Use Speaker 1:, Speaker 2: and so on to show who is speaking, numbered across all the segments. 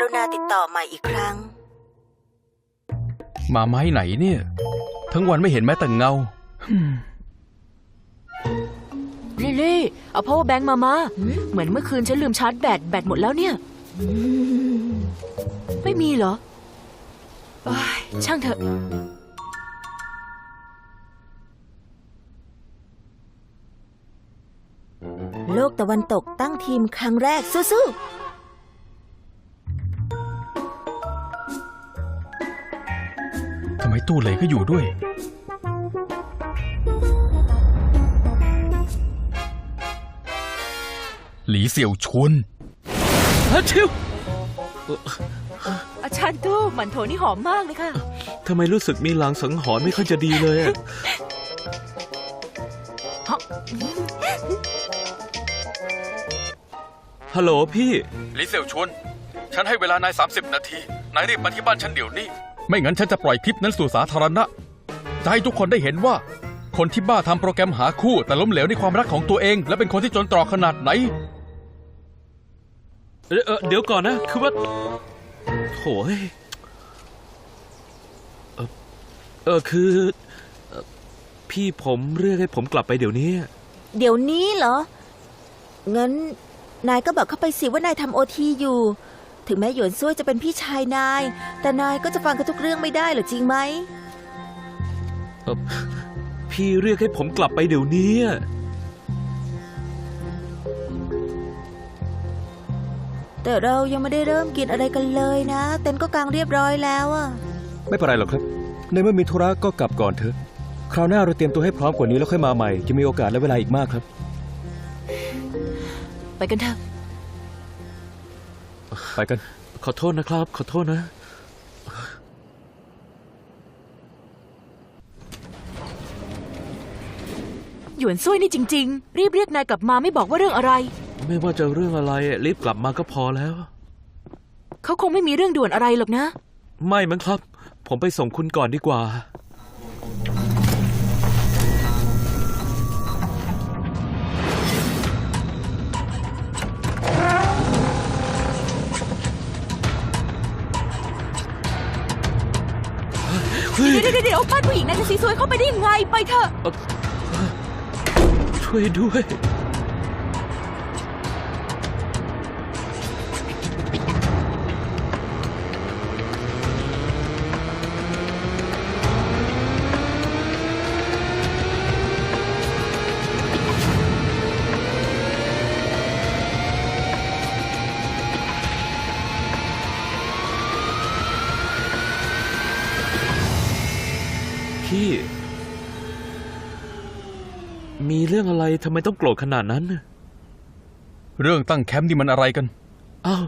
Speaker 1: รุณาติดต่อใหม่อีกครั้ง
Speaker 2: มาไม้ไหนเนี่ย ทั้งวันไม่เห็นแม้แต่เงา
Speaker 3: ลิลลี่ เอา power bank มามา เหมือนเมื่อคืนฉันลืมชาร์จแบต แบตหมดแล้วเนี่ย ไม่มีเหรอโอ้ยช่างเถอะ
Speaker 1: โลกตะวันตกตั้งทีมครั้งแรกสู้
Speaker 2: ท ไมตู้เหลยก็อยู่ด้วย หลีเสี่ยวชวน
Speaker 4: ฮัชิว
Speaker 3: อาจารย์ตู้หมันโถนี่หอมมากเลยค่ะ
Speaker 4: ทำไมรู้สึกมีลางสังหรณ์ไม่ค่อยจะดีเลยอะฮัลโหลพี่
Speaker 2: หลีเสี่ยวชวน ฉันให้เวลานาย30 นาที นายรีบมาที่บ้านฉันเดี๋ยวนี้ ไม่งั้นฉันจะปล่อยคลิปนั้นสู่สาธารณะ จะให้ทุกคนได้เห็นว่า คนที่บ้าทำโปรแกรมหาคู่แต่ล้มเหลวในความรักของตัวเอง และเป็นคนที่จนตรอกขนาดไหน
Speaker 4: เอ่อเอ่อเดี๋ยวก่อนนะ คือว่าโถยเอ่อเออคือเอ่อพี่ผมเรียกให้ผมกลับไปเดี๋ยวนี้
Speaker 1: ๆเดี๋ยวนี้เหรอ งั้น นายก็บอกเข้าไปสิว่านายทำโอทีอยู่ ถึงแม้หยวนซุยจะเป็นพี่ชายนาย แต่นายก็จะฟังกันทุกเรื่องไม่ได้เหรอจริงไหม
Speaker 4: เอ่อพี่เรียกให้ผมกลับไปเดี๋ยวนี้อะ
Speaker 1: แต่เรายังไม่ได้เริ่มกินอะไรกันเลยนะ เต็นท์ก็กางเรียบร้อยแล้วอะ
Speaker 5: ไม่เป็นไรหรอกครับ ในเมื่อมีธุระก็กลับก่อนเถอะ คราวหน้าเราเตรียมตัวให้พร้อมกว่านี้แล้วค่อยมาใหม่ จะมีโอกาสและเวลาอีกมากครับ
Speaker 3: ไปกันเถอะ
Speaker 5: ไปกัน
Speaker 4: ขอโทษนะครับ ขอโทษนะ
Speaker 3: หยวนซุยนี่จริง ๆ รีบเรียกนายกลับมาไม่บอกว่าเรื่องอะไร
Speaker 4: ไม่ว่าจะเรื่องอะไร รีบกลับมาก็พอแล้ว
Speaker 3: เขาคงไม่มีเรื่องด่วนอะไรหรอกนะ
Speaker 4: ไม่มั้งครับ ผมไปส่งคุณก่อนดีกว่า เฮ้ย
Speaker 3: เดี๋ยวเดี๋ยวเดี๋ยวบ้านผู้หญิงนายจะซีซวยเข้าไปได้ยังไง ไปเถอะ
Speaker 4: ช่วยด้วย พี่ มีเรื่องอะไรทำไมต้องโกรธขนาดนั้นน่ะ
Speaker 2: เรื่องตั้งแคมป์นี่มันอะไรกัน
Speaker 4: อ้าว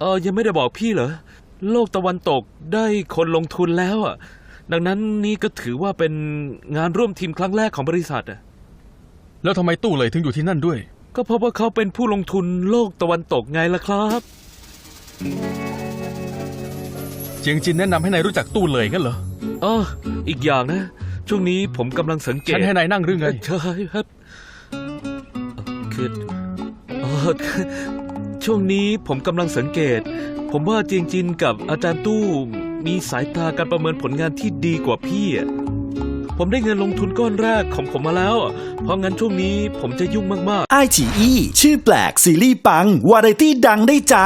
Speaker 4: เออยังไม่ได้บอกพี่เหรอ โลกตะวันตกได้คนลงทุนแล้วอะ ดังนั้นนี่ก็ถือว่าเป็นงานร่วมทีมครั้งแรกของบริษัทอะ
Speaker 2: แล้วทำไมตู้เหลยถึงอยู่ที่นั่นด้วย
Speaker 4: ก็เพราะว่าเขาเป็นผู้ลงทุนโลกตะวันตกไงล่ะครับ
Speaker 2: เจียงจินแนะนำให้นายรู้จักตู้เหลยงั้นเหรอ
Speaker 4: เอออีกอย่างนะ ช่วงนี้ผมกำลังสังเกต
Speaker 2: ฉันให้นายนั่งหรือไง
Speaker 4: ใช่ครับเอ่อคือเออช่วงนี้ผมกำลังสังเกต ผมว่าเจียงจินกับอาจารย์ตู้มีสายตาการประเมินผลงานที่ดีกว่าพี่อะผมได้เงินลงทุนก้อนแรกของผมมาแล้ว เพราะงั้นช่วงนี้ผมจะยุ่งมากๆ
Speaker 6: ไอฉีอีชื่อแปลกซีรีส์ปัง วาไรตี้ดังได้ใจ